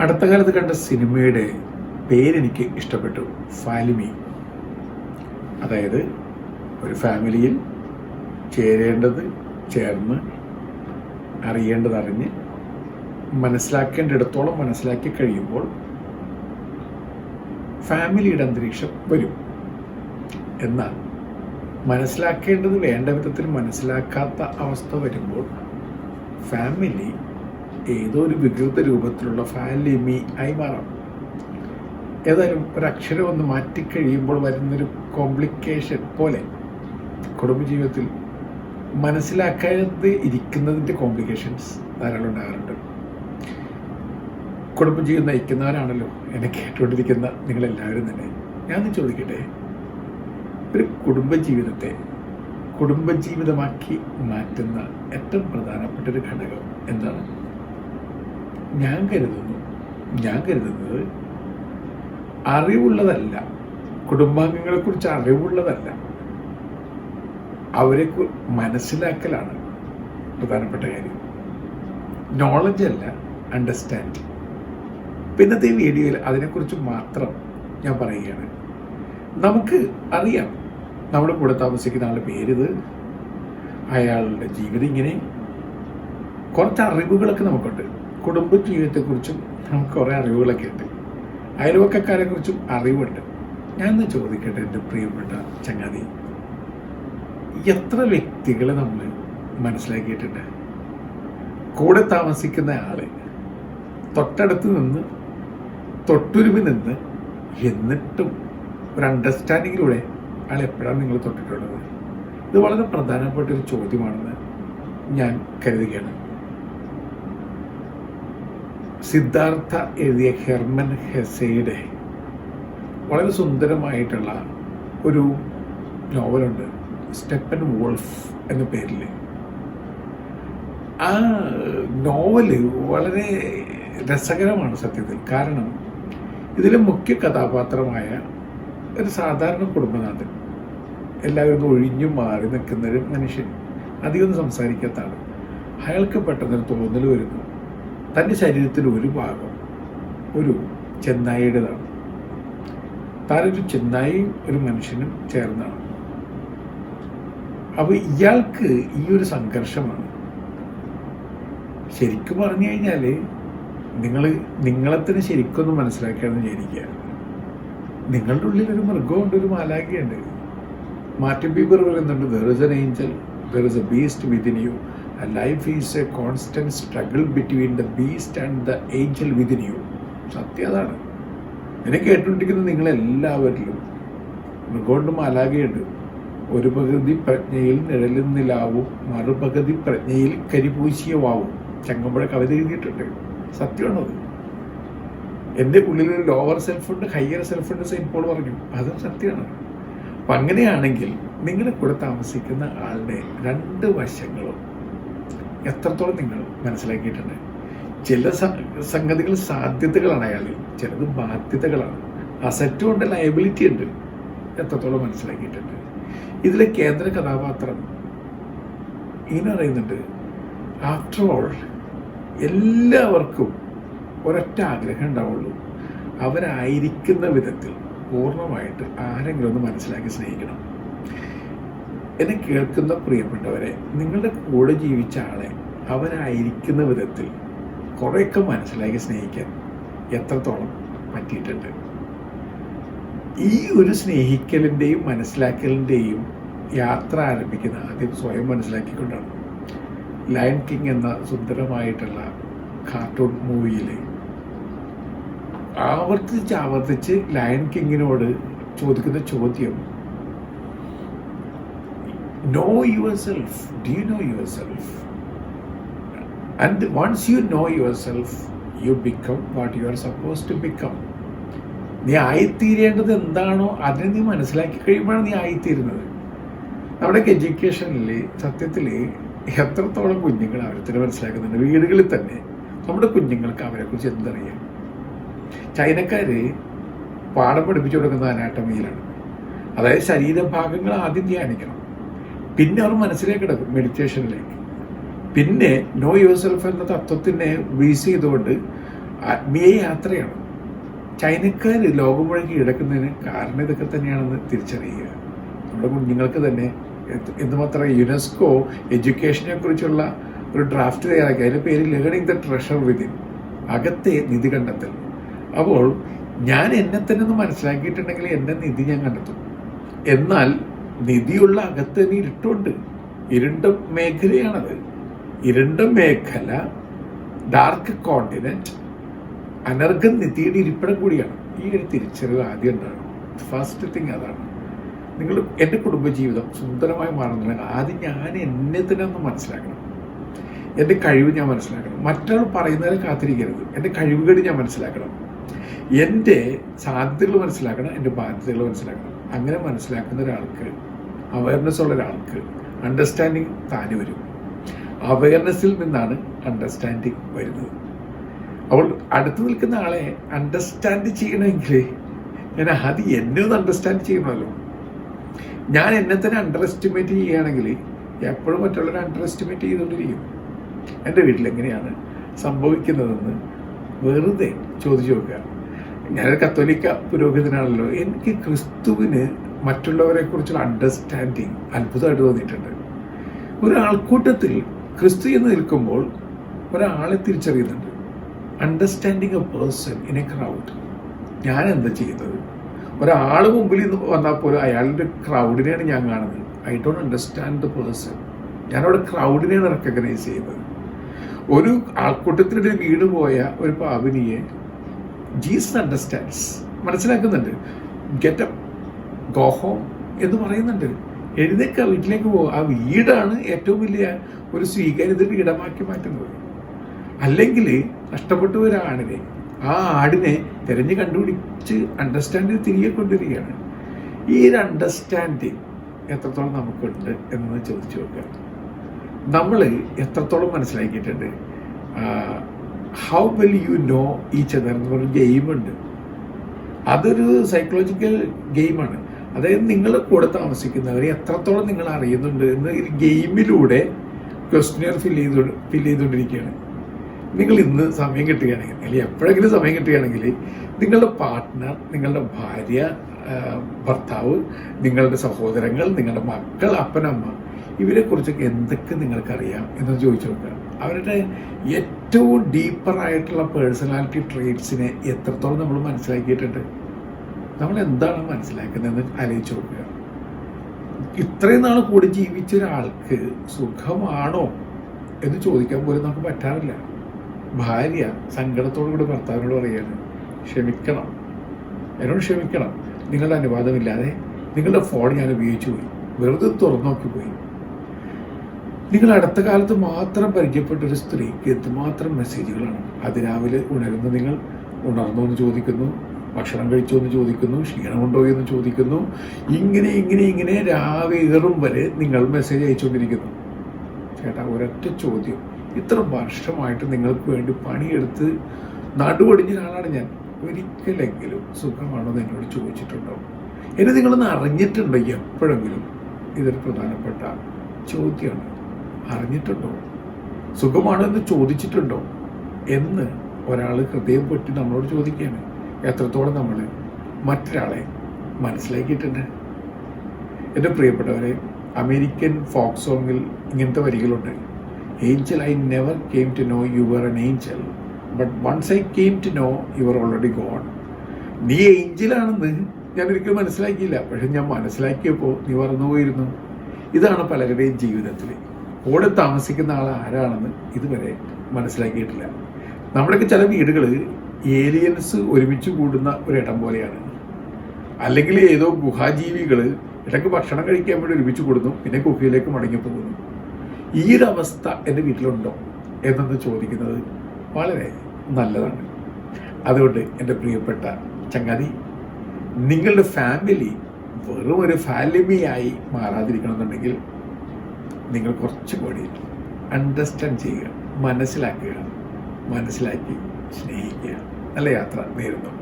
അടുത്ത കാലത്ത് കണ്ട സിനിമയുടെ പേരെനിക്ക് ഇഷ്ടപ്പെട്ടു. ഫാലിമി. അതായത് ഒരു ഫാമിലിയിൽ ചേരേണ്ടത് ചേർന്ന് അറിയേണ്ടത് അറിഞ്ഞ് മനസ്സിലാക്കേണ്ടിടത്തോളം മനസ്സിലാക്കി കഴിയുമ്പോൾ ഫാമിലിയുടെ അന്തരീക്ഷം വരും. എന്നാൽ മനസ്സിലാക്കേണ്ടത് വേണ്ട വിധത്തിൽ മനസ്സിലാക്കാത്ത അവസ്ഥ വരുമ്പോൾ ഫാമിലി ഏതോ ഒരു വികൃത രൂപത്തിലുള്ള ഫാലിമി ആയി മാറാം. ഏതായാലും ഒരക്ഷരം ഒന്ന് മാറ്റിക്കഴിയുമ്പോൾ വരുന്നൊരു കോംപ്ലിക്കേഷൻ പോലെ കുടുംബജീവിതത്തിൽ മനസ്സിലാക്കാതെ ഇരിക്കുന്നതിന്റെ കോംപ്ലിക്കേഷൻസ് ധാരാളം ഉണ്ടാകാറുണ്ട്. കുടുംബജീവിതം നയിക്കുന്നവരാണല്ലോ എന്നെ കേട്ടുകൊണ്ടിരിക്കുന്ന നിങ്ങളെല്ലാവരും തന്നെ. ഞാൻ ചോദിക്കട്ടെ? ഒരു കുടുംബജീവിതത്തെ കുടുംബജീവിതമാക്കി മാറ്റുന്ന ഏറ്റവും പ്രധാനപ്പെട്ട ഒരു ഘടകം എന്താണ്? ഞാൻ കരുതുന്നു. ഞാൻ കരുതുന്നത് അറിവുള്ളതല്ല. കുടുംബാംഗങ്ങളെ കുറിച്ച് അറിവുള്ളതല്ല. അവരെ മനസ്സിലാക്കലാണ് പ്രധാനപ്പെട്ട കാര്യം. നോളജ് അല്ല അണ്ടർസ്റ്റാൻഡ് പിന്നത്തെ ഈ വീഡിയോയിൽ അതിനെക്കുറിച്ച് മാത്രം ഞാൻ പറയുകയാണ്. നമുക്ക് അറിയാം. നമ്മുടെ കൂടെ താമസിക്കുന്ന ആളുടെ പേരിത് അയാളുടെ ജീവിതം ഇങ്ങനെ. കുറച്ച് അറിവുകളൊക്കെ നമുക്കുണ്ട്. കുടുംബ ജീവിതത്തെക്കുറിച്ചും നമുക്ക് കുറേ അറിവുകളൊക്കെ ഉണ്ട്. അയൽവക്കക്കാരെ കുറിച്ചും അറിവുണ്ട്. ഞാൻ ഇന്ന് ചോദിക്കട്ടെ എന്റെ പ്രിയപ്പെട്ട ചങ്ങാതി? എത്ര വ്യക്തികളെ നമ്മൾ മനസ്സിലാക്കിയിട്ടുണ്ട്? കൂടെ താമസിക്കുന്ന ആൾ തൊട്ടടുത്ത് നിന്ന് തൊട്ടുരുമി നിന്ന് എന്നിട്ടും ഒരു അണ്ടർസ്റ്റാൻഡിങ്ങിലൂടെ അയാൾ എപ്പോഴാണ് നിങ്ങൾ തൊട്ടിട്ടുള്ളത്? ഇത് വളരെ പ്രധാനപ്പെട്ട ഒരു ചോദ്യമാണെന്ന് ഞാൻ കരുതുകയാണ്. സിദ്ധാർത്ഥ എഴുതിയ ഹെർമൻ ഹെസയുടെ വളരെ സുന്ദരമായിട്ടുള്ള ഒരു നോവലുണ്ട്. സ്റ്റെപ്പൻ വോൾഫ് എന്ന പേരിൽ ആ നോവൽ വളരെ രസകരമാണ് സത്യത്തിൽ. കാരണം ഇതിലെ മുഖ്യ കഥാപാത്രമായ ഒരു സാധാരണ കുടുംബനാഥൻ എല്ലാവരും ഒഴിഞ്ഞു മാറി നിൽക്കുന്നൊരു മനുഷ്യൻ അധികം സംസാരിക്കാത്താണ് അയാൾക്ക് പെട്ടെന്നൊരു തോന്നൽ വരുന്നു. തന്റെ ശരീരത്തിൽ ഒരു ഭാഗം ഒരു ചെന്നായിയുടേതാണ് താനൊരു ചെന്നായിയും ഒരു മനുഷ്യനും ചേർന്നാണ്. അപ്പോൾ ഇയാൾക്ക് ഈ ഒരു സംഘർഷമാണ്. ശരിക്കും പറഞ്ഞു കഴിഞ്ഞാൽ നിങ്ങൾ നിങ്ങളെ തന്നെ ശരിക്കൊന്ന് മനസ്സിലാക്കിയാണെന്ന് വിചാരിക്കുക. നിങ്ങളുടെ ഉള്ളിൽ ഒരു മൃഗമുണ്ട് ഒരു മാലാഖയുണ്ട്. മാറ്റം ബീബർ പറയുന്നുണ്ട് there is an angel there is a beast within you life is a constant struggle between the beast and the angel within you സത്യം അതാണ്. എന്നെ കേട്ടുകൊണ്ടിരിക്കുന്ന നിങ്ങളെല്ലാവരിലും മൃഗോണ്ടും അലാകെയുണ്ട് ഒരു പകുതി പ്രജ്ഞയിൽ നിഴലുന്നിലാവും മറുപകുതി പ്രജ്ഞയിൽ കരിപൂശിയ വാവും ചങ്ങമ്പുഴ കവിത എഴുതിയിട്ടുണ്ട്. സത്യമാണത് എന്റെ ഉള്ളിലൊരു ലോവർ സെൽഫുണ്ട് ഹയർ സെൽഫുണ്ട് സെയിന്റ് പോൾ പറഞ്ഞു. അതും സത്യമാണ്. അപ്പം അങ്ങനെയാണെങ്കിൽ നിങ്ങളെ കൂടെ താമസിക്കുന്ന ആളുടെ രണ്ട് വശങ്ങളും എത്രത്തോളം നിങ്ങൾ മനസ്സിലാക്കിയിട്ടുണ്ട്? ചില സംഗതികൾ സാധ്യതകളാണ് അയാളിൽ. ചിലത് ബാധ്യതകളാണ്. അസറ്റും ഉണ്ട് ലയബിലിറ്റി ഉണ്ട്. എത്രത്തോളം മനസ്സിലാക്കിയിട്ടുണ്ട്? ഇതിലെ കേന്ദ്ര കഥാപാത്രം ഇങ്ങനെ അറിയുന്നുണ്ട് ആഫ്റ്റർ ഓൾ എല്ലാവർക്കും ഒരൊറ്റ ആഗ്രഹം ഉണ്ടാവുള്ളൂ. അവരായിരിക്കുന്ന വിധത്തിൽ പൂർണമായിട്ട് ആരെങ്കിലും ഒന്ന് മനസ്സിലാക്കി സ്നേഹിക്കണം. എന്നെ കേൾക്കുന്ന പ്രിയപ്പെട്ടവരെ നിങ്ങളുടെ കൂടെ ജീവിച്ച ആളെ അവരായിരിക്കുന്ന വിധത്തിൽ കുറേയൊക്കെ മനസ്സിലാക്കി സ്നേഹിക്കാൻ എത്രത്തോളം പറ്റിയിട്ടുണ്ട്. ഈ ഒരു സ്നേഹിക്കലിന്റെയും മനസ്സിലാക്കലിന്റെയും യാത്ര ആരംഭിക്കുന്ന ആദ്യം സ്വയം മനസ്സിലാക്കിക്കൊണ്ടാണ്. ലയൺ കിങ് എന്ന സുന്ദരമായിട്ടുള്ള കാർട്ടൂൺ മൂവിയിൽ ആവർത്തിച്ച് ആവർത്തിച്ച് ലയൺ കിങ്ങിനോട് ചോദിക്കുന്ന ചോദ്യം know yourself do you know yourself and once you know yourself you become what you are suppose to become നീ ആയിത്തീരേണ്ടത് എന്താണോ അതിനെ നീ മനസ്സിലാക്കി കഴിയുമ്പോഴാണ് നീ ആയിത്തീരുന്നത്. നമ്മുടെ എഡ്യൂക്കേഷനിൽ സത്യത്തിൽ എത്രത്തോളം കുഞ്ഞുങ്ങൾ അവരെ തന്നെ മനസ്സിലാക്കുന്നുണ്ട്. വീടുകളിൽ തന്നെ നമ്മുടെ കുഞ്ഞുങ്ങൾക്ക് അവരെക്കുറിച്ച് എന്തറിയാം? ചൈനക്കാർ പാഠം പഠിപ്പിച്ചു കൊടുക്കുന്ന അനാട്ടമിയിലാണ്. അതായത് ശരീരഭാഗങ്ങൾ ആദ്യം ധ്യാനിക്കണം. പിന്നെ അവർ മനസ്സിലേക്ക് കിടക്കും മെഡിറ്റേഷനിലേക്ക് പിന്നെ നോ യുവർ സെൽഫ് എന്ന തത്വത്തിനെ ബേസ് ചെയ്തുകൊണ്ട് ആത്മീയ യാത്രയാണ്. ചൈനക്കാർ ലോകം മുഴുവൻ കിടക്കുന്നതിന് കാരണം ഇതൊക്കെ തന്നെയാണെന്ന് തിരിച്ചറിയുക. നമ്മുടെ കുഞ്ഞുങ്ങൾക്ക് തന്നെ എന്തുമാത്രം യുനെസ്കോ എഡ്യൂക്കേഷനെ കുറിച്ചുള്ള ഒരു ഡ്രാഫ്റ്റ് തയ്യാറാക്കി. അതിന്റെ പേര് ലേണിംഗ് ദ ട്രഷർ വിതിൻ അകത്തെ നിധി കണ്ടെത്തൽ. അപ്പോൾ ഞാൻ എന്നെ തന്നെ ഒന്ന് മനസ്സിലാക്കിയിട്ടുണ്ടെങ്കിൽ എന്റെ നിധി ഞാൻ കണ്ടെത്തും. എന്നാൽ നിധിയുള്ള അകത്ത് തന്നെ ഇരുട്ടുണ്ട്. ഇരുണ്ട മേഖലയാണത്. ഇരുണ്ട മേഖല ഡാർക്ക് കോണ്ടിനെന്റ് അനർഘ നിധിയുടെ ഇരിപ്പിടം കൂടിയാണ്. ഈ ഒരു തിരിച്ചറിവ് ആദ്യം ഉണ്ടാകണം. ഫസ്റ്റ് തിങ് അതാണ്. നിങ്ങൾ എന്റെ കുടുംബജീവിതം സുന്ദരമായി മാറുന്നുണ്ടെങ്കിൽ ആദ്യം ഞാൻ എന്നെ തന്നെ ഒന്ന് മനസ്സിലാക്കണം. എന്റെ കഴിവ് ഞാൻ മനസ്സിലാക്കണം. മറ്റൊരാൾ പറയുന്നതിൽ കാത്തിരിക്കരുത്. എന്റെ കഴിവുകൾ ഞാൻ മനസ്സിലാക്കണം. എന്റെ സാധ്യതകൾ മനസ്സിലാക്കണം. എന്റെ ബാധ്യതകൾ മനസ്സിലാക്കണം. അങ്ങനെ മനസ്സിലാക്കുന്ന ഒരാൾക്ക് അവയർനെസ് ഉള്ള ഒരാൾക്ക് അണ്ടർസ്റ്റാൻഡിങ് താനെ വരും. അവയർനെസ്സിൽ നിന്നാണ് അണ്ടർസ്റ്റാൻഡിങ് വരുന്നത്. അപ്പോൾ അടുത്ത് നിൽക്കുന്ന ആളെ അണ്ടർസ്റ്റാൻഡ് ചെയ്യണമെങ്കിൽ ഞാൻ ആദ്യം എന്നെ ഒന്ന് അണ്ടർസ്റ്റാൻഡ് ചെയ്യണമല്ലോ. ഞാൻ എന്നെ തന്നെ അണ്ടർ എസ്റ്റിമേറ്റ് ചെയ്യുകയാണെങ്കിൽ എപ്പോഴും മറ്റുള്ളവരെ അണ്ടർ എസ്റ്റിമേറ്റ് ചെയ്തുകൊണ്ടിരിക്കും. എന്റെ വീട്ടിൽ എങ്ങനെയാണ് സംഭവിക്കുന്നതെന്ന് വെറുതെ ചോദിച്ചു നോക്കുക. ഞാനൊരു കത്തോലിക്ക പുരോഹിതനാണല്ലോ. എനിക്ക് ക്രിസ്തുവിന് മറ്റുള്ളവരെ കുറിച്ചുള്ള അണ്ടർസ്റ്റാൻഡിങ് അത്ഭുതമായിട്ട് തോന്നിയിട്ടുണ്ട്. ഒരു ആൾക്കൂട്ടത്തിൽ ക്രിസ്തു എന്ന് നിൽക്കുമ്പോൾ ഒരാളെ തിരിച്ചറിയുന്നുണ്ട്. Understanding a person in a crowd ഞാൻ എന്താ ചെയ്യുന്നത്? ഒരാൾ മുമ്പിൽ നിന്ന് വന്നാൽ പോലും അയാളുടെ ക്രൗഡിനെയാണ് ഞാൻ കാണുന്നത്. I don't understand the person ഞാനവിടെ ക്രൗഡിനെയാണ് റെക്കഗ്നൈസ് ചെയ്യുന്നത്. ഒരു ആൾക്കൂട്ടത്തിന്റെ വീട് പോയ ഒരു പാവിനിയെ ജീസസ് അണ്ടർസ്റ്റാൻഡ്സ് മനസ്സിലാക്കുന്നുണ്ട്. ഗെറ്റ് അപ്പ് ഗോ ഹോം എന്ന് പറയുന്നുണ്ട്. എഴുന്നേക്ക വീട്ടിലേക്ക് പോകുക ആ വീടാണ് ഏറ്റവും വലിയ ഒരു സ്വീകാര്യതയുടെ ഇടമാക്കി മാറ്റുന്നത്. അല്ലെങ്കിൽ കഷ്ടപ്പെട്ട ഒരു ആടിനെ ആ ആടിനെ തിരഞ്ഞു കണ്ടുപിടിച്ച് അണ്ടർസ്റ്റാൻഡ് തിരികെ കൊണ്ടുവരികയാണ്. ഈ ഒരു അണ്ടർസ്റ്റാൻഡിങ് എത്രത്തോളം നമുക്കുണ്ട് എന്ന് ചോദിച്ചു നോക്കുക. നമ്മൾ എത്രത്തോളം മനസ്സിലാക്കിയിട്ടുണ്ട്? How well you know each other എന്ന് പറഞ്ഞ ഗെയിമുണ്ട് അതൊരു സൈക്കോളജിക്കൽ ഗെയിമാണ് അതായത് നിങ്ങൾ കൂടെ താമസിക്കുന്നവരെ എത്രത്തോളം നിങ്ങൾ അറിയുന്നുണ്ട് എന്ന് ഒരു ഗെയിമിലൂടെ ക്വസ്റ്റിനെയർ ഫിൽ ചെയ്തു ഫിൽ ചെയ്തുകൊണ്ടിരിക്കുകയാണ്. നിങ്ങൾ ഇന്ന് സമയം കിട്ടുകയാണെങ്കിൽ അല്ലെങ്കിൽ എപ്പോഴെങ്കിലും സമയം കിട്ടുകയാണെങ്കിൽ നിങ്ങളുടെ പാർട്ട്ണർ നിങ്ങളുടെ ഭാര്യ ഭർത്താവ് നിങ്ങളുടെ സഹോദരങ്ങൾ നിങ്ങളുടെ മക്കൾ അപ്പനമ്മ ഇവരെക്കുറിച്ചൊക്കെ എന്തൊക്കെ നിങ്ങൾക്കറിയാം എന്ന് ചോദിച്ചു നോക്കുക. അവരുടെ ഏറ്റവും ഡീപ്പറായിട്ടുള്ള പേഴ്സണാലിറ്റി ട്രേറ്റ്സിനെ എത്രത്തോളം നമ്മൾ മനസ്സിലാക്കിയിട്ടുണ്ട്? നമ്മൾ എന്താണ് മനസ്സിലാക്കുന്നതെന്ന് ആലോചിച്ച് നോക്കുക. ഇത്രയും നാൾ കൂടി ജീവിച്ച ഒരാൾക്ക് സുഖമാണോ എന്ന് ചോദിക്കാൻ പോലും നമുക്ക് പറ്റാറില്ല. ഭാര്യ സങ്കടത്തോടു കൂടി ഭർത്താവിനോട് പറയാണ് ക്ഷമിക്കണം. എന്നോട് ക്ഷമിക്കണം. നിങ്ങളുടെ അനുവാദമില്ലാതെ നിങ്ങളുടെ ഫോൺ ഞാൻ ഉപയോഗിച്ചു പോയി. വെറുതെ തുറന്നു നോക്കി പോയി. നിങ്ങൾ അടുത്ത കാലത്ത് മാത്രം പരിചയപ്പെട്ട ഒരു സ്ത്രീക്ക് എന്തുമാത്രം മെസ്സേജുകളാണ് അതിരാവിലെ ഉണരുന്ന നിങ്ങൾ ഉണർന്നു എന്ന് ചോദിക്കുന്നു. ഭക്ഷണം കഴിച്ചു എന്ന് ചോദിക്കുന്നു ക്ഷീണമുണ്ടോ എന്ന് ചോദിക്കുന്നു. ഇങ്ങനെ ഇങ്ങനെ ഇങ്ങനെ രാവിലെ ഇതറും വരെ നിങ്ങൾ മെസ്സേജ് അയച്ചുകൊണ്ടിരിക്കുന്നു. ചേട്ടാ ഒരൊറ്റ ചോദ്യം. ഇത്ര വർഷമായിട്ട് നിങ്ങൾക്ക് വേണ്ടി പണിയെടുത്ത് നടുവടിഞ്ഞ ഒരാളാണ് ഞാൻ. ഒരിക്കലെങ്കിലും സുഖമാണോ എന്ന് എന്നോട് ചോദിച്ചിട്ടുണ്ടോ? എന്നെ നിങ്ങളൊന്ന് അറിഞ്ഞിട്ടുണ്ടോ എപ്പോഴെങ്കിലും? ഇതൊരു പ്രധാനപ്പെട്ട ചോദ്യമാണ്. അറിഞ്ഞിട്ടുണ്ടോ? സുഖമാണോ എന്ന് ചോദിച്ചിട്ടുണ്ടോ? എന്ന് ഒരാൾ ഹൃദയം പൊട്ടി നമ്മളോട് ചോദിക്കുകയാണ്. എത്രത്തോളം നമ്മൾ മറ്റൊരാളെ മനസ്സിലാക്കിയിട്ടുണ്ട്? എന്റെ പ്രിയപ്പെട്ടവരെ അമേരിക്കൻ ഫോക്ക് സോങ്ങിൽ ഇങ്ങനത്തെ വരികളുണ്ട്. Angel I never came to know you are an angel but once I came to know you are already gone നീ ഏഞ്ചലാണെന്ന് ഞാൻ ഒരിക്കലും മനസ്സിലാക്കിയില്ല. പക്ഷെ ഞാൻ മനസ്സിലാക്കിയപ്പോൾ നീ മറന്നുപോയിരുന്നു ഇതാണ് പലരുടെയും ജീവിതത്തിൽ. കൂടെ താമസിക്കുന്ന ആൾ ആരാണെന്ന് ഇതുവരെ മനസ്സിലാക്കിയിട്ടില്ല. നമ്മുടെയൊക്കെ ചില വീടുകൾ ഏലിയൻസ് ഒരുമിച്ച് കൂടുന്ന ഒരിടം പോലെയാണ്. അല്ലെങ്കിൽ ഏതോ ഗുഹാജീവികൾ ഇടയ്ക്ക് ഭക്ഷണം കഴിക്കാൻ വേണ്ടി ഒരുമിച്ച് കൂടുന്നു പിന്നെ ഗുഹയിലേക്ക് മടങ്ങി പോകുന്നു. ഈ അവസ്ഥ എന്റെ വീട്ടിലുണ്ടോ എന്നൊന്ന് ചോദിക്കുന്നത് വളരെ നല്ലതാണ്. അതുകൊണ്ട് എന്റെ പ്രിയപ്പെട്ട ചങ്ങാതി നിങ്ങളുടെ ഫാമിലി വെറും ഒരു ഫാലിമിയായി മാറാതിരിക്കണമെന്നുണ്ടെങ്കിൽ നിങ്ങൾ കുറച്ചുകൂടി അണ്ടർസ്റ്റാൻഡ് ചെയ്യുക മനസ്സിലാക്കുക മനസ്സിലാക്കി സ്നേഹിക്കുക. നല്ല യാത്ര നേരുന്നു